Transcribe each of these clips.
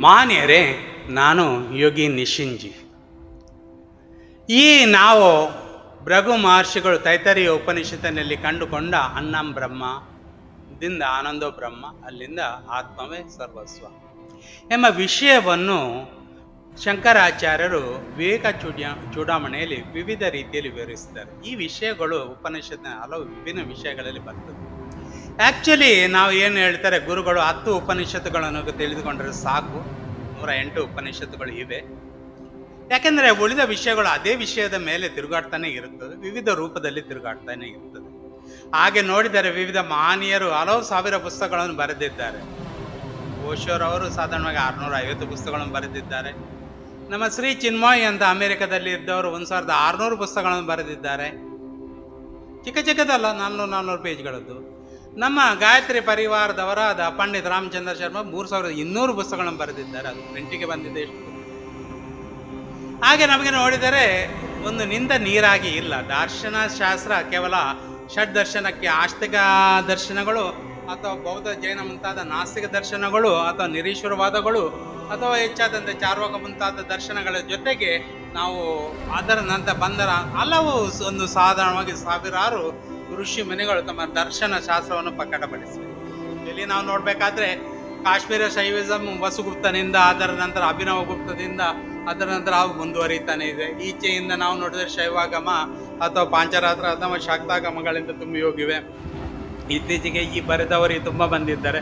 ಮಾನ್ಯರೇ, ನಾನು ಯೋಗಿ ನಿಶಿಂಜಿ. ಈ ನಾವು ಭೃಗು ಮಹರ್ಷಿಗಳು ತೈತರಿಯ ಉಪನಿಷತ್ತಿನಲ್ಲಿ ಕಂಡುಕೊಂಡ ಅನ್ನಂ ಬ್ರಹ್ಮ, ದಿಂದ ಆನಂದೋ ಬ್ರಹ್ಮ, ಅಲ್ಲಿಂದ ಆತ್ಮವೇ ಸರ್ವಸ್ವ. ಎಂಬ ವಿಷಯವನ್ನು ಶಂಕರಾಚಾರ್ಯರು ವಿವೇಕ ಚೂಡ್ಯ, ಚೂಡಾಮಣೆಯಲ್ಲಿ ವಿವಿಧ ರೀತಿಯಲ್ಲಿ ವಿವರಿಸ್ತಾರೆ ಈ ವಿಷಯಗಳು ಉಪನಿಷತ್ತಿನ ಹಲವು ವಿಭಿನ್ನ ವಿಷಯಗಳಲ್ಲಿ ಬರ್ತದೆ ಆ್ಯಕ್ಚುಲಿ ನಾವು ಏನು ಹೇಳ್ತಾರೆ, ಗುರುಗಳು ಹತ್ತು ಉಪನಿಷತ್ತುಗಳನ್ನು ತಿಳಿದುಕೊಂಡರೆ ಸಾಕು. ನೂರ ಎಂಟು ಉಪನಿಷತ್ತುಗಳು ಇವೆ. ಯಾಕೆಂದರೆ ಉಳಿದ ವಿಷಯಗಳು ಅದೇ ವಿಷಯದ ಮೇಲೆ ತಿರುಗಾಡ್ತಾನೆ ಇರುತ್ತದೆ, ವಿವಿಧ ರೂಪದಲ್ಲಿ ತಿರುಗಾಡ್ತಾನೆ ಇರುತ್ತದೆ. ಹಾಗೆ ನೋಡಿದರೆ ವಿವಿಧ ಮಹನೀಯರು ಹಲವು ಸಾವಿರ ಪುಸ್ತಕಗಳನ್ನು ಬರೆದಿದ್ದಾರೆ. ಓಶೋರವರು ಸಾಧಾರಣವಾಗಿ ಆರುನೂರ ಐವತ್ತು ಪುಸ್ತಕಗಳನ್ನು ಬರೆದಿದ್ದಾರೆ. ನಮ್ಮ ಶ್ರೀ ಚಿನ್ಮಯ್ ಅಂತ ಅಮೆರಿಕದಲ್ಲಿ ಇದ್ದವರು ಒಂದು ಸಾವಿರದ ಆರುನೂರು ಪುಸ್ತಕಗಳನ್ನು ಬರೆದಿದ್ದಾರೆ. ಚಿಕ್ಕ ಚಿಕ್ಕದಲ್ಲ ನಾನ್ನೂರು ನಾನ್ನೂರು ಪೇಜ್ಗಳದ್ದು. ನಮ್ಮ ಗಾಯತ್ರಿ ಪರಿವಾರದವರಾದ ಪಂಡಿತ್ ರಾಮಚಂದ್ರ ಶರ್ಮ ಮೂರು ಸಾವಿರದ ಇನ್ನೂರು ಪುಸ್ತಕಗಳನ್ನು ಬರೆದಿದ್ದಾರೆ. ಅದು ಪ್ರಿಂಟಿಗೆ ಬಂದಿದೆ ಎಷ್ಟು. ಹಾಗೆ ನಮಗೆ ನೋಡಿದರೆ ಒಂದು ನಿಂದ ನೀರಾಗಿ ಇಲ್ಲ. ದಾರ್ಶನ ಶಾಸ್ತ್ರ ಕೇವಲ ಷಡ್ ದರ್ಶನಕ್ಕೆ ಆಸ್ತಿಕ ದರ್ಶನಗಳು ಅಥವಾ ಬೌದ್ಧ ಜೈನ ಮುಂತಾದ ನಾಸ್ತಿಕ ದರ್ಶನಗಳು ಅಥವಾ ನಿರೀಶ್ವರವಾದಗಳು ಅಥವಾ ಹೆಚ್ಚಾದಂತೆ ಚಾರ್ವಕ ಮುಂತಾದ ದರ್ಶನಗಳ ಜೊತೆಗೆ ನಾವು ಅದರ ನಂತರ ಬಂದರ ಹಲವು ಒಂದು ಸಾಧಾರಣವಾಗಿ ಸಾವಿರಾರು ಋಷಿ ಮುನಿಗಳು ತಮ್ಮ ದರ್ಶನ ಶಾಸ್ತ್ರವನ್ನು ಪ್ರಕಟಪಡಿಸಿವೆ. ಇಲ್ಲಿ ನಾವು ನೋಡಬೇಕಾದ್ರೆ ಕಾಶ್ಮೀರ ಶೈವಿಸಮ್ ವಸುಗುಪ್ತನಿಂದ, ಅದರ ನಂತರ ಅಭಿನವ ಗುಪ್ತದಿಂದ, ಅದರ ನಂತರ ಅವು ಮುಂದುವರಿತಾನೆ ಇದೆ. ಈಚೆಯಿಂದ ನಾವು ನೋಡಿದ್ರೆ ಶೈವಾಗಮ ಅಥವಾ ಪಾಂಚರಾತ್ರ ಅಥವಾ ಶಾಕ್ತಾಗಮಗಳಿಂದ ತುಂಬಿ ಹೋಗಿವೆ. ಇತ್ತೀಚೆಗೆ ಈ ಬರೆದವರಿಗೆ ತುಂಬ ಬಂದಿದ್ದಾರೆ.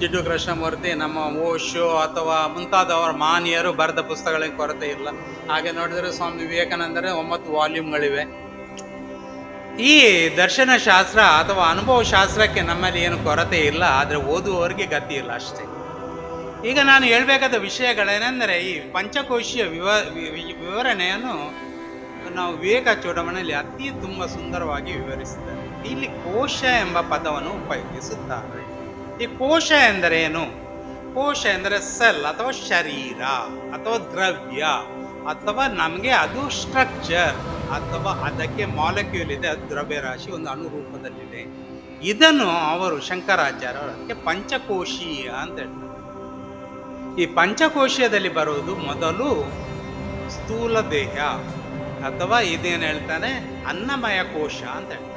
ಜಿಡ್ಡು ಕೃಷ್ಣಮೂರ್ತಿ, ನಮ್ಮ ಓಶೋ ಅಥವಾ ಮುಂತಾದವರ ಮಾನಿಯರು ಬರೆದ ಪುಸ್ತಕಗಳಿಗೆ ಕೊರತೆ ಇಲ್ಲ. ಹಾಗೆ ನೋಡಿದರೆ ಸ್ವಾಮಿ ವಿವೇಕಾನಂದರ ಒಂಬತ್ತು ವಾಲ್ಯೂಮ್ಗಳಿವೆ. ಈ ದರ್ಶನ ಶಾಸ್ತ್ರ ಅಥವಾ ಅನುಭವ ಶಾಸ್ತ್ರಕ್ಕೆ ನಮ್ಮಲ್ಲಿ ಏನು ಕೊರತೆ ಇಲ್ಲ, ಆದರೆ ಓದುವವರಿಗೆ ಗತಿ ಇಲ್ಲ ಅಷ್ಟೇ. ಈಗ ನಾನು ಹೇಳಬೇಕಾದ ವಿಷಯಗಳೇನೆಂದರೆ, ಈ ಪಂಚಕೋಶೀಯ ವಿವ ವಿವರಣೆಯನ್ನು ನಾವು ವಿವೇಕ ಚೂಡಮಣೆಯಲ್ಲಿ ಅತಿ ತುಂಬ ಸುಂದರವಾಗಿ ವಿವರಿಸಿದ್ದಾರೆ ಇಲ್ಲಿ ಕೋಶ ಎಂಬ ಪದವನ್ನು ಉಪಯೋಗಿಸುತ್ತಾರೆ. ಈ ಕೋಶ ಎಂದರೇನು ಕೋಶ ಎಂದರೆ ಸೆಲ್ ಅಥವಾ ಶರೀರ ಅಥವಾ ದ್ರವ್ಯ ಅಥವಾ ನಮಗೆ ಅದು ಸ್ಟ್ರಕ್ಚರ್. ಅಥವಾ ಅದಕ್ಕೆ ಮಾಲಕ್ಯೂಲ್ ಇದೆ ಅದು ದ್ರವ್ಯ ರಾಶಿ ಒಂದು ಅನುರೂಪದಲ್ಲಿದೆ. ಇದನ್ನು ಅವರು ಶಂಕರಾಚಾರ್ಯ ಅದಕ್ಕೆ ಪಂಚಕೋಶೀಯ ಅಂತ ಹೇಳ್ತಾರೆ. ಈ ಪಂಚಕೋಶೀಯದಲ್ಲಿ ಬರುವುದು ಮೊದಲು ಸ್ಥೂಲ ದೇಹ, ಅಥವಾ ಇದೇನು ಹೇಳ್ತಾನೆ ಅನ್ನಮಯ ಕೋಶ ಅಂತ ಹೇಳ್ತಾರೆ.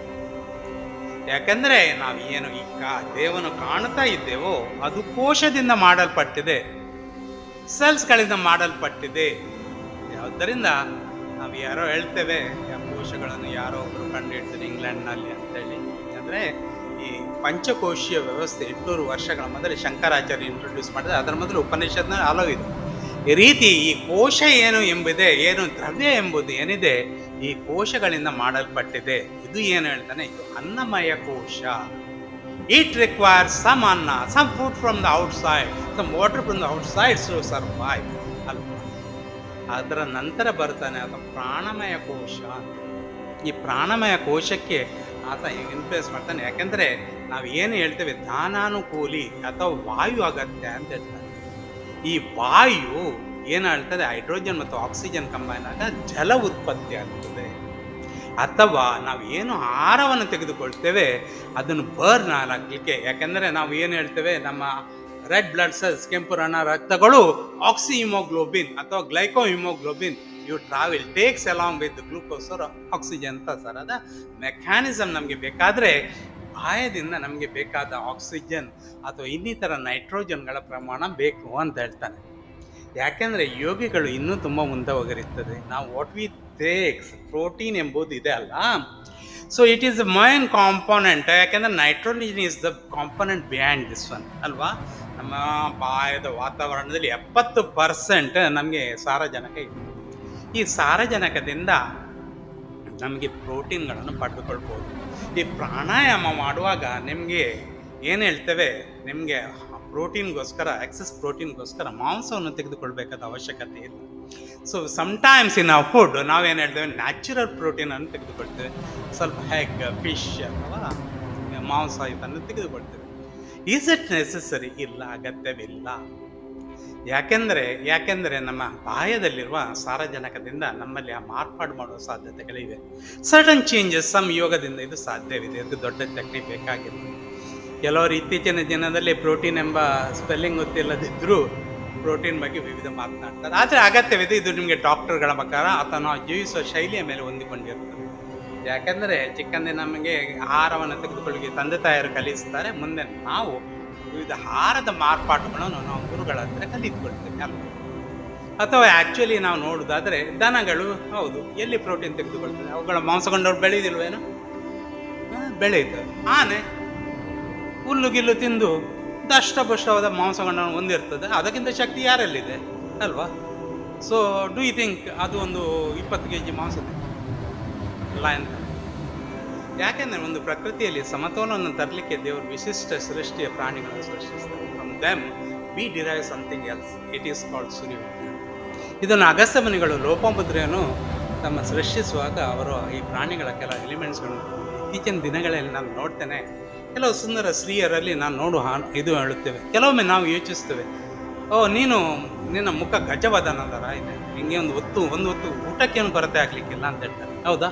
ಯಾಕಂದ್ರೆ ನಾವು ಏನು ಈ ದೇವನು ಕಾಣ್ತಾ ಇದ್ದೇವೋ, ಅದು ಕೋಶದಿಂದ ಮಾಡಲ್ಪಟ್ಟಿದೆ. ಸೆಲ್ಸ್ಗಳಿಂದ ಮಾಡಲ್ಪಟ್ಟಿದೆ. ಯಾವುದರಿಂದ ನಾವು ಯಾರೋ ಹೇಳ್ತೇವೆ ಕೋಶಗಳನ್ನು ಯಾರೋ ಒಬ್ಬರು ಕಂಡು ಹಿಡ್ತಾರೆ ಇಂಗ್ಲೆಂಡ್ನಲ್ಲಿ ಅಂತೇಳಿ. ಅಂದರೆ ಈ ಪಂಚಕೋಶೀಯ ವ್ಯವಸ್ಥೆ ಎಂಟುನೂರು ವರ್ಷಗಳ ಮೊದಲು ಶಂಕರಾಚಾರ್ಯ ಇಂಟ್ರೊಡ್ಯೂಸ್ ಮಾಡಿದ್ರೆ ಅದರ ಮೊದಲು ಉಪನಿಷತ್ನ ಇದೆ. ಈ ರೀತಿ ಈ ಕೋಶ ಏನು ಎಂಬುದೇ, ಏನು ದ್ರವ್ಯ ಎಂಬುದು ಏನಿದೆ, ಈ ಕೋಶಗಳಿಂದ ಮಾಡಲ್ಪಟ್ಟಿದೆ. ಇದು ಏನು ಹೇಳ್ತಾನೆ, ಇದು ಅನ್ನಮಯ ಕೋಶ. ಇಟ್ ರಿಕ್ವೈರ್ ಸಮ್ ಅನ್ನ some food from the outside some water from the outside to survive ಅದರ ನಂತರ ಬರ್ತಾನೆ ಆತ ಪ್ರಾಣಮಯ ಕೋಶ ಈ ಪ್ರಾಣಮಯ ಕೋಶಕ್ಕೆ ಆತ ಇನ್ಫ್ಲೂಯೆನ್ಸ್ ಮಾಡ್ತಾನೆ. ಯಾಕೆಂದರೆ ನಾವು ಏನು ಹೇಳ್ತೇವೆ? ದಾನಾನುಕೂಲಿ ಅಥವಾ ವಾಯು ಅಗತ್ಯ ಅಂತ ಹೇಳ್ತಾರೆ. ಈ ವಾಯು ಏನು ಹೇಳ್ತದೆ? ಹೈಡ್ರೋಜನ್ ಮತ್ತು ಆಕ್ಸಿಜನ್ ಕಂಬೈನ್ ಆಗ ಜಲ ಉತ್ಪತ್ತಿ ಆಗ್ತದೆ. ಅಥವಾ ನಾವು ಏನು ಆಹಾರವನ್ನು ತೆಗೆದುಕೊಳ್ತೇವೆ, ಅದನ್ನು ಬರ್ನ್ ಆಗಲಿಕ್ಕೆ. ಯಾಕೆಂದರೆ ನಾವು ಏನು ಹೇಳ್ತೇವೆ? ನಮ್ಮ ರೆಡ್ ಬ್ಲಡ್ ಸೆಲ್ಸ್ ಕೆಂಪು ರಣ ರಕ್ತಗಳು ಆಕ್ಸಿ ಹಿಮೋಗ್ಲೋಬಿನ್ ಅಥವಾ glycohaemoglobin you travel takes along with glucose oxygen ಅಂತ ಸರ್ ಅದ ಮೆಕ್ಯಾನಿಸಮ್ ನಮಗೆ ಬೇಕಾದರೆ ಬಾಯದಿಂದ ನಮಗೆ ಬೇಕಾದ ಆಕ್ಸಿಜನ್ ಅಥವಾ ಇನ್ನಿತರ ನೈಟ್ರೋಜನ್ಗಳ ಪ್ರಮಾಣ ಬೇಕು ಅಂತ ಹೇಳ್ತಾನೆ ಯಾಕೆಂದರೆ ಯೋಗಿಗಳು ಇನ್ನೂ ತುಂಬ ಮುಂದೆ ಹೋಗಿರುತ್ತದೆ ನಾವು ವಾಟ್ ವಿ ಟೇಕ್ಸ್ ಪ್ರೋಟೀನ್ ಎಂಬುದು ಇದೆ ಅಲ್ಲ. So it is the main component ಯಾಕೆಂದರೆ nitrogen is the component behind this one ಅಲ್ವಾ? ನಮ್ಮ ಬಾಯದ ವಾತಾವರಣದಲ್ಲಿ ಎಪ್ಪತ್ತು ಪರ್ಸೆಂಟ್ ನಮಗೆ ಸಾರಜನಕ ಇದೆ. ಈ ಸಾರಜನಕದಿಂದ ನಮಗೆ ಪ್ರೋಟೀನ್ಗಳನ್ನು ಪಡೆದುಕೊಳ್ಬೋದು. ಈ ಪ್ರಾಣಾಯಾಮ ಮಾಡುವಾಗ ನಿಮಗೆ ಏನು ಹೇಳ್ತೇವೆ? ನಿಮಗೆ ಪ್ರೋಟೀನ್ಗೋಸ್ಕರ ಎಕ್ಸಸ್ ಪ್ರೋಟೀನ್ಗೋಸ್ಕರ ಮಾಂಸವನ್ನು ತೆಗೆದುಕೊಳ್ಬೇಕಾದ ಅವಶ್ಯಕತೆ ಇಲ್ಲ. ಸೊ ಸಮ್ಟೈಮ್ಸ್ ಇನ್ ಆ ಫುಡ್ ನಾವೇನು ಹೇಳ್ತೇವೆ? ನ್ಯಾಚುರಲ್ ಪ್ರೋಟೀನನ್ನು ತೆಗೆದುಕೊಳ್ತೇವೆ. ಸ್ವಲ್ಪ ಹೆಗ್ ಫಿಶ್ ಅಥವಾ ಮಾಂಸ ಇದನ್ನು ತೆಗೆದುಕೊಳ್ತೇವೆ. ಈಸ್ ಇಟ್ ನೆಸಸರಿ ಇಲ್ಲ, ಅಗತ್ಯವಿಲ್ಲ. ಯಾಕೆಂದರೆ ಯಾಕೆಂದರೆ ನಮ್ಮ ಬಾಯದಲ್ಲಿರುವ ಸಾರಜನಕದಿಂದ ನಮ್ಮಲ್ಲಿ ಆ ಮಾರ್ಪಾಡು ಮಾಡುವ ಸಾಧ್ಯತೆಗಳಿವೆ. ಸಡನ್ ಚೇಂಜಸ್ ಸಮ್ ಯೋಗದಿಂದ ಇದು ಸಾಧ್ಯವಿದೆ. ಇದು ದೊಡ್ಡ ಟೆಕ್ನಿಕ್ ಬೇಕಾಗಿಲ್ಲ. ಕೆಲವರು ಇತ್ತೀಚಿನ ದಿನದಲ್ಲಿ ಪ್ರೋಟೀನ್ ಎಂಬ ಸ್ಪೆಲ್ಲಿಂಗ್ ಗೊತ್ತಿಲ್ಲದಿದ್ದರೂ ಪ್ರೋಟೀನ್ ಬಗ್ಗೆ ವಿವಿಧ ಮಾತನಾಡ್ತಾರೆ. ಆದರೆ ಅಗತ್ಯವಿದೆ ಇದು ನಿಮಗೆ ಡಾಕ್ಟರ್ಗಳ ಪ್ರಕಾರ ಅಥವಾ ಜೀವಿಸುವ ಶೈಲಿಯ ಮೇಲೆ ಹೊಂದಿಕೊಂಡಿರುತ್ತದೆ. ಯಾಕೆಂದರೆ ಚಿಕ್ಕಂದೇ ನಮಗೆ ಆಹಾರವನ್ನು ತೆಗೆದುಕೊಳ್ಳಿ ತಂದೆ ತಾಯಿಯರು ಕಲಿಸ್ತಾರೆ. ಮುಂದೆ ನಾವು ವಿವಿಧ ಆಹಾರದ ಮಾರ್ಪಾಟುಗಳನ್ನು ನಾವು ಗುರುಗಳ ಹತ್ರ ಕಲಿತುಕೊಳ್ತೇವೆ ಅಲ್ವಾ ಅಥವಾ ಆ್ಯಕ್ಚುಲಿ ನಾವು ನೋಡೋದಾದರೆ ದನಗಳು, ಹೌದು, ಎಲ್ಲಿ ಪ್ರೋಟೀನ್ ತೆಗೆದುಕೊಳ್ತದೆ? ಅವುಗಳ ಮಾಂಸಗೊಂಡವ್ರು ಬೆಳೆಯುದಿಲ್ವೇನು? ಬೆಳೆಯುತ್ತೆ ಆನೆ ಹುಲ್ಲುಗಿಲ್ಲು ತಿಂದು ದಷ್ಟಪುಷ್ಟವಾದ ಮಾಂಸಗಳನ್ನು ಹೊಂದಿರ್ತದೆ ಅದಕ್ಕಿಂತ ಶಕ್ತಿ ಯಾರಲ್ಲಿದೆ? ಅಲ್ವಾ? ಸೊ ಡೂ ಯು ಥಿಂಕ್ ಅದು ಒಂದು ಇಪ್ಪತ್ತು ಕೆ ಜಿ ಮಾಂಸ ಲಾಯನ್ ಯಾಕೆಂದರೆ ಒಂದು ಪ್ರಕೃತಿಯಲ್ಲಿ ಸಮತೋಲನ ತರಲಿಕ್ಕೆ ದೇವರು ವಿಶಿಷ್ಟ ಸೃಷ್ಟಿಯ ಪ್ರಾಣಿಗಳನ್ನು ಸೃಷ್ಟಿಸ್ತಾರೆ. From them we derive something else it is called ಸೂರ್ಯವಿಜ್ಞಾನ ಇದನ್ನು ಅಗಸ್ತ್ಯ ಮುನಿಗಳು ಲೋಪಮುದ್ರೆಯನ್ನು ತಮ್ಮ ಸೃಷ್ಟಿಸುವಾಗ ಅವರು ಈ ಪ್ರಾಣಿಗಳ ಕೆಲ ಎಲಿಮೆಂಟ್ಸ್ಗಳನ್ನು ಇತ್ತೀಚಿನ ದಿನಗಳಲ್ಲಿ ನಾನು ನೋಡ್ತೇನೆ. ಕೆಲವು ಸುಂದರ ಸ್ತ್ರೀಯರಲ್ಲಿ ನಾನು ನೋಡು ಇದು ಹೇಳುತ್ತೇವೆ. ಕೆಲವೊಮ್ಮೆ ನಾವು ಯೋಚಿಸ್ತೇವೆ, ಓ, ನೀನು ನಿನ್ನ ಮುಖ ಗಜವದನದರ ಇದೆ, ನಿಂಗೆ ಒಂದು ಹೊತ್ತು ಒಂದು ಹೊತ್ತು ಊಟಕ್ಕೇನು ಕೊರತೆ ಆಗ್ಲಿಕ್ಕಿಲ್ಲ? ಅಂತ ಹೇಳ್ತಾರೆ. ಹೌದಾ?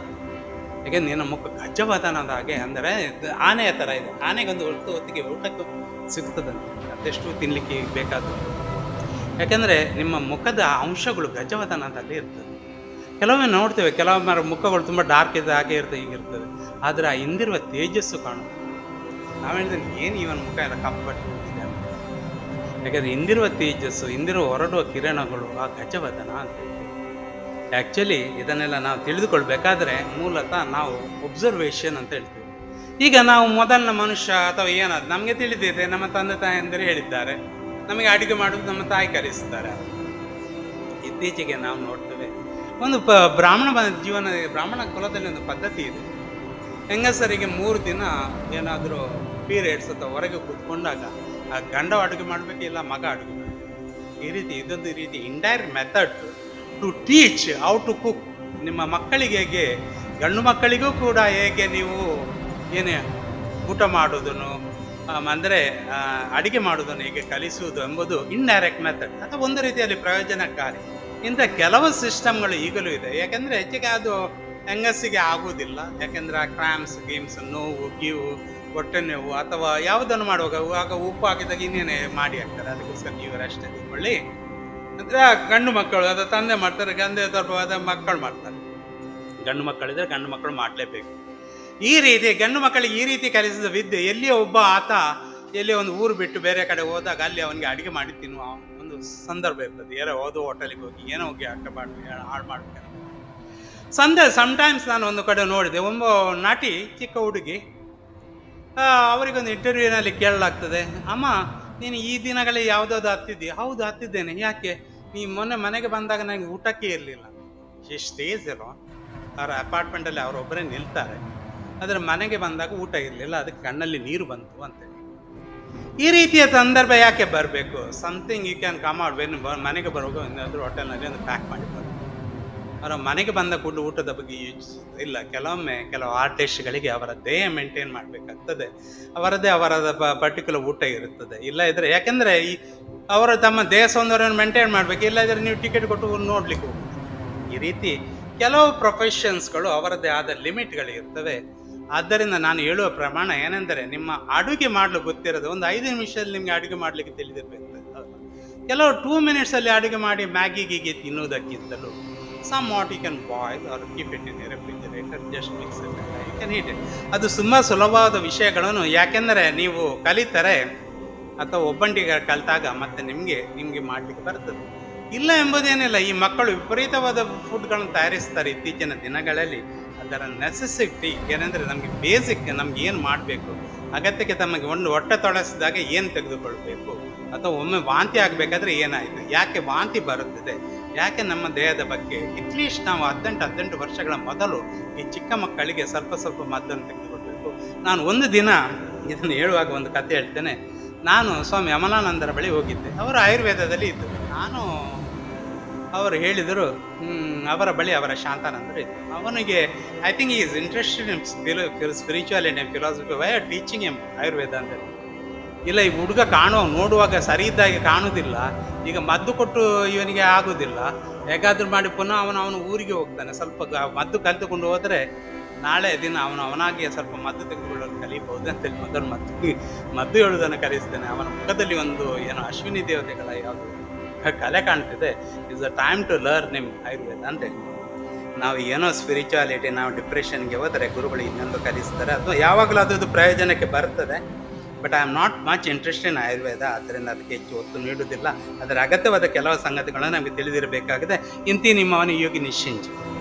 ಯಾಕೆ ನಿನ್ನ ಮುಖ ಗಜವದನದ ಹಾಗೆ? ಅಂದರೆ ಆನೆಯ ಥರ ಇದೆ. ಆನೆಗೊಂದು ಹೊತ್ತು ಹೊತ್ತಿಗೆ ಊಟಕ್ಕೂ ಸಿಗ್ತದೆ. ಅದೆಷ್ಟು ತಿನ್ನಲಿಕ್ಕೆ ಬೇಕಾದದ್ದು ಯಾಕೆಂದರೆ ನಿಮ್ಮ ಮುಖದ ಅಂಶಗಳು ಗಜವದನದಲ್ಲಿ ಇರ್ತದೆ. ಕೆಲವೊಮ್ಮೆ ನೋಡ್ತೇವೆ, ಕೆಲವೊಮ್ಮೆ ಮುಖಗಳು ತುಂಬ ಡಾರ್ಕ್ ಇದೆ ಹಾಗೆ ಇರ್ತದೆ ಹೀಗಿರ್ತದೆ. ಆದರೆ ಆ ಹಿಂದಿರುವ ತೇಜಸ್ಸು ಕಾಣುತ್ತೆ ನಾವು ಏನು ಇವನ ಮುಖ ಎಲ್ಲ ಕಪ್ಪಟ್ಟು ಹೋಗಿದೆ ಅಂತ. ಯಾಕಂದರೆ ಹಿಂದಿರುವ ತೇಜಸ್ಸು ಹಿಂದಿರುವ ಹೊರಡುವ ಕಿರಣಗಳು ಆ ಗಜವದನ ಅಂತ ಆ್ಯಕ್ಚುಲಿ ಇದನ್ನೆಲ್ಲ ನಾವು ತಿಳಿದುಕೊಳ್ಬೇಕಾದ್ರೆ ಮೂಲತಃ ನಾವು ಒಬ್ಸರ್ವೇಷನ್ ಅಂತ ಹೇಳ್ತೀವಿ. ಈಗ ನಾವು ಮೊದಲಿನ ಮನುಷ್ಯ ಅಥವಾ ಏನಾದ್ರು ನಮಗೆ ತಿಳಿದಿದೆ, ನಮ್ಮ ತಂದೆ ತಾಯಂದಿರು ಹೇಳಿದ್ದಾರೆ, ನಮಗೆ ಅಡುಗೆ ಮಾಡೋದು ನಮ್ಮ ತಾಯಿ ಕಲಿಸ್ತಾರೆ ಇತ್ತೀಚೆಗೆ ನಾವು ನೋಡ್ತೇವೆ, ಒಂದು ಬ್ರಾಹ್ಮಣ ಬ- ಜೀವನ, ಬ್ರಾಹ್ಮಣ ಕುಲದಲ್ಲಿ ಒಂದು ಪದ್ಧತಿ ಇದೆ. ಹೆಂಗಸರಿಗೆ ಮೂರು ದಿನ ಏನಾದರೂ ಪೀರಿಯಡ್ಸ್ ಅಥವಾ ಹೊರಗೆ ಕೂತ್ಕೊಂಡಾಗ ಆ ಗಂಡ ಅಡುಗೆ ಮಾಡಬೇಕು ಇಲ್ಲ ಮಗ ಅಡುಗೆ ಮಾಡಬೇಕು? ಈ ರೀತಿ, ಇದೊಂದು ರೀತಿ indirect method to teach how to cook ನಿಮ್ಮ ಮಕ್ಕಳಿಗೆ ಹೇಗೆ, ಗಂಡು ಮಕ್ಕಳಿಗೂ ಕೂಡ ಹೇಗೆ ನೀವು ಏನೇ ಊಟ ಮಾಡೋದನ್ನು ಅಂದರೆ ಅಡುಗೆ ಮಾಡೋದನ್ನು ಹೇಗೆ ಕಲಿಸುವುದು ಎಂಬುದು ಇಂಡೈರೆಕ್ಟ್ ಮೆಥಡ್ ಅಥವಾ ಒಂದು ರೀತಿಯಲ್ಲಿ ಪ್ರಯೋಜನಕಾರಿ. ಇಂಥ ಕೆಲವು ಸಿಸ್ಟಮ್ಗಳು ಈಗಲೂ ಇದೆ. ಯಾಕೆಂದರೆ ಹೆಚ್ಚಿಗೆ ಅದು ಹೆಂಗಸಿಗೆ ಆಗುವುದಿಲ್ಲ ಯಾಕೆಂದರೆ ಆ ಕ್ರಾಮ್ಸ್ ಗೇಮ್ಸ್ ನೋವು, ಗೀವು, ಹೊಟ್ಟೆ ನೋವು ಅಥವಾ ಯಾವುದನ್ನು ಮಾಡುವಾಗ ಆಗ ಉಪ್ಪು ಹಾಕಿದಾಗ ಇನ್ನೇನೇ ಮಾಡಿ ಹಾಕ್ತಾರೆ. ಅದಕ್ಕೋಸ್ಕರ ನೀವು ರೆಸ್ಟ್ ತೆಗೆದುಕೊಳ್ಳಿ. ಅಂದರೆ ಗಂಡು ಮಕ್ಕಳು, ಅದು ತಂದೆ ಮಾಡ್ತಾರೆ ಗಂದೆ ತರ್ಪವಾದ ಮಕ್ಕಳು ಮಾಡ್ತಾರೆ. ಗಂಡು ಮಕ್ಕಳಿದ್ರೆ ಗಂಡು ಮಕ್ಕಳು ಮಾಡಲೇಬೇಕು. ಈ ರೀತಿ ಗಂಡು ಮಕ್ಕಳಿಗೆ ಈ ರೀತಿ ಕಲಿಸಿದ ವಿದ್ಯೆ, ಎಲ್ಲಿಯೋ ಒಬ್ಬ ಆತ ಎಲ್ಲಿ ಒಂದು ಊರು ಬಿಟ್ಟು ಬೇರೆ ಕಡೆ ಹೋದಾಗ ಅಲ್ಲಿ ಅವನಿಗೆ ಅಡುಗೆ ಮಾಡಿ ತಿನ್ನುವ ಒಂದು ಸಂದರ್ಭ ಇರ್ತದೆ. ಯಾರೋ ಓದೋ ಹೋಟೆಲಿಗೆ ಹೋಗಿ ಏನೋ ಹೋಗಿ ಮಾಡಿ ಹಾಳು ಮಾಡ್ತಾರೆ ಸಂದ ಸಮ್ಟೈಮ್ಸ್ ನಾನು ಒಂದು ಕಡೆ ನೋಡಿದೆ. ಒಬ್ಬ ನಾಟಿ, ಚಿಕ್ಕ ಹುಡುಗಿ ಅವರಿಗೊಂದು ಇಂಟರ್ವ್ಯೂನಲ್ಲಿ ಕೇಳಲಾಗ್ತದೆ. ಅಮ್ಮ, ನೀನು ಈ ದಿನಗಳಲ್ಲಿ ಯಾವುದಾದ್ರು ಹತ್ತಿದ್ದಿ ಹೌದು, ಹತ್ತಿದ್ದೇನೆ. ಯಾಕೆ? ನೀ ಮೊನ್ನೆ ಮನೆಗೆ ಬಂದಾಗ ನನಗೆ ಊಟಕ್ಕೆ ಇರಲಿಲ್ಲ. ಸ್ಟೇಜ್ ಇರೋ ಅವರ ಅಪಾರ್ಟ್ಮೆಂಟಲ್ಲಿ ಅವರೊಬ್ಬರೇ ನಿಲ್ತಾರೆ. ಆದರೆ ಮನೆಗೆ ಬಂದಾಗ ಊಟ ಇರಲಿಲ್ಲ. ಅದಕ್ಕೆ ಕಣ್ಣಲ್ಲಿ ನೀರು ಬಂತು ಅಂತೇಳಿ ಈ ರೀತಿಯ ಸಂದರ್ಭ ಯಾಕೆ ಬರಬೇಕು? Something you can come out when ಮನೆಗೆ ಬರುವಾಗ ಹೋಟೆಲ್ನಲ್ಲಿ ಒಂದು ಪ್ಯಾಕ್ ಮಾಡಿ ಅವರ ಮನೆಗೆ ಬಂದ ಕೂಡಲೇ ಊಟದ ಬಗ್ಗೆ ಇಲ್ಲ ಕೆಲವೊಮ್ಮೆ ಕೆಲವು ಆರ್ಟಿಸ್ಟ್ಗಳಿಗೆ ಅವರ ದೇಹ ಮೇಂಟೈನ್ ಮಾಡಬೇಕಾಗ್ತದೆ. ಅವರದೇ ಅವರದ ಪರ್ಟಿಕ್ಯುಲರ್ ಊಟ ಇರುತ್ತದೆ. ಇಲ್ಲ ಇದ್ರೆ, ಯಾಕೆಂದರೆ ಈ ಅವರು ತಮ್ಮ ದೇಹ ಸೌಂದರ್ಯವನ್ನು ಮೇಂಟೈನ್ ಮಾಡಬೇಕು. ಇಲ್ಲ ನೀವು ಟಿಕೆಟ್ ಕೊಟ್ಟು ನೋಡ್ಲಿಕ್ಕೆ ಹೋಗ್ಬೋದು ಈ ರೀತಿ ಕೆಲವು ಪ್ರೊಫೆಷನ್ಸ್ಗಳು ಅವರದೇ ಆದ ಲಿಮಿಟ್ಗಳು ಇರ್ತವೆ. ಆದ್ದರಿಂದ ನಾನು ಹೇಳುವ ಪ್ರಮಾಣ ಏನೆಂದರೆ, ನಿಮ್ಮ ಅಡುಗೆ ಮಾಡಲು ಗೊತ್ತಿರೋದು ಒಂದು ಐದು ನಿಮಿಷದಲ್ಲಿ ನಿಮಗೆ ಅಡುಗೆ ಮಾಡಲಿಕ್ಕೆ ತಿಳಿದಿರಬೇಕು. ಕೆಲವು ಟೂ ಮಿನಿಟ್ಸಲ್ಲಿ ಅಡುಗೆ ಮಾಡಿ ಮ್ಯಾಗಿ ಗೀಗಿ ತಿನ್ನುವುದಕ್ಕಿಂತಲೂ some what you can boil or keep it in refrigerator just mix you can heat it ಅದು ತುಂಬ ಸುಲಭವಾದ ವಿಷಯಗಳನ್ನು, ಯಾಕೆಂದರೆ ನೀವು ಕಲಿತರೆ ಅಥವಾ ಒಬ್ಬಂಟಿಗೆ ಕಲಿತಾಗ ಮತ್ತೆ ನಿಮಗೆ ನಿಮಗೆ ಮಾಡಲಿಕ್ಕೆ ಬರ್ತದೆ. ಇಲ್ಲ ಎಂಬುದೇನಿಲ್ಲ, ಈ ಮಕ್ಕಳು ವಿಪರೀತವಾದ ಫುಡ್ಗಳನ್ನು ತಯಾರಿಸ್ತಾರೆ ಇತ್ತೀಚಿನ ದಿನಗಳಲ್ಲಿ. ಅದರ ನೆಸೆಸಿಟಿ ಏನಂದರೆ ನಮಗೆ ಬೇಸಿಕ್ ನಮ್ಗೆ ಏನು ಮಾಡಬೇಕು? ಅಗತ್ಯಕ್ಕೆ ತಮಗೆ ಒಂದು ಹೊಟ್ಟೆ ತೊಳಸಿದಾಗ ಏನು ತೆಗೆದುಕೊಳ್ಬೇಕು? ಅಥವಾ ಒಮ್ಮೆ ವಾಂತಿ ಆಗಬೇಕಾದ್ರೆ ಏನಾಯಿತು? ಯಾಕೆ ವಾಂತಿ ಬರುತ್ತದೆ? ಯಾಕೆ ನಮ್ಮ ದೇಹದ ಬಗ್ಗೆ ಇಟ್ಲೀಸ್ಟ್ ನಾವು ಹದಿನೆಂಟು ಹದಿನೆಂಟು ವರ್ಷಗಳ ಮೊದಲು ಈ ಚಿಕ್ಕ ಮಕ್ಕಳಿಗೆ ಸ್ವಲ್ಪ ಸ್ವಲ್ಪ ಮದ್ದನ್ನು ತೆಗೆದುಕೊಳ್ಬೇಕು. ನಾನು ಒಂದು ದಿನ ಇದನ್ನು ಹೇಳುವಾಗ ಒಂದು ಕತೆ ಹೇಳ್ತೇನೆ. ನಾನು ಸ್ವಾಮಿ ಅಮಲಾನಂದರ ಬಳಿ ಹೋಗಿದ್ದೆ. ಅವರು ಆಯುರ್ವೇದದಲ್ಲಿ ಇದ್ದರು. ನಾನು ಅವರು ಹೇಳಿದರು ಅವರ ಬಳಿ ಅವರ ಶಾಂತಾನಂದರು ಇದ್ದರು. ಅವನಿಗೆ I think is interested in spiritual and philosophy why are teaching M Ayurveda ಅಂತ ಇಲ್ಲ, ಈ ಹುಡುಗ ಕಾಣೋ ನೋಡುವಾಗ ಸರಿ ಇದ್ದಾಗೆ ಕಾಣುವುದಿಲ್ಲ ಈಗ ಮದ್ದು ಕೊಟ್ಟು ಇವನಿಗೆ ಆಗುವುದಿಲ್ಲ ಹೇಗಾದ್ರೂ ಮಾಡಿ ಪುನಃ ಅವನು ಅವನು ಊರಿಗೆ ಹೋಗ್ತಾನೆ. ಸ್ವಲ್ಪ ಮದ್ದು ಕಲಿತುಕೊಂಡು ಹೋದರೆ ನಾಳೆ ದಿನ ಅವನು ಅವನಾಗಿ ಸ್ವಲ್ಪ ಮದ್ದು ತೆಗೆದುಕೊಳ್ಳಲು ಕಲಿಬಹುದು ಅಂತೇಳಿ ಮೊದಲು ಮದ್ದು ಮದ್ದು ಹೇಳುವುದನ್ನು ಕಲಿಸ್ತೇನೆ. ಅವನ ಮುಖದಲ್ಲಿ ಒಂದು ಏನೋ ಅಶ್ವಿನಿ ದೇವತೆಗಳ ಯಾವುದು ಕಲೆ ಕಾಣ್ತಿದೆ. Is a time to learn ನಿಮ್ ಆಯುರ್ವೇದ ಅಂದರೆ ನಾವು ಏನೋ ಸ್ಪಿರಿಚುವಾಲಿಟಿ ನಾವು ಡಿಪ್ರೆಷನ್ಗೆ ಹೋದರೆ ಗುರುಗಳು ಇನ್ನೊಂದು ಕಲಿಸ್ತಾರೆ. ಅಥವಾ ಯಾವಾಗಲೂ ಅದು ಪ್ರಯೋಜನಕ್ಕೆ ಬರ್ತದೆ. But I am not much interest in Ayurveda ಆದ್ದರಿಂದ ಅದಕ್ಕೆ ಹೆಚ್ಚು ಒತ್ತು ನೀಡುವುದಿಲ್ಲ. ಅದರ ಅಗತ್ಯವಾದ ಕೆಲವು ಸಂಗತಿಗಳನ್ನು ನಮಗೆ ತಿಳಿದಿರಬೇಕಾಗಿದೆ. ಇಂತಿ ನಿಮ್ಮವನು ಯೋಗಿ ನಿಶ್ಚಿಂಚಿ.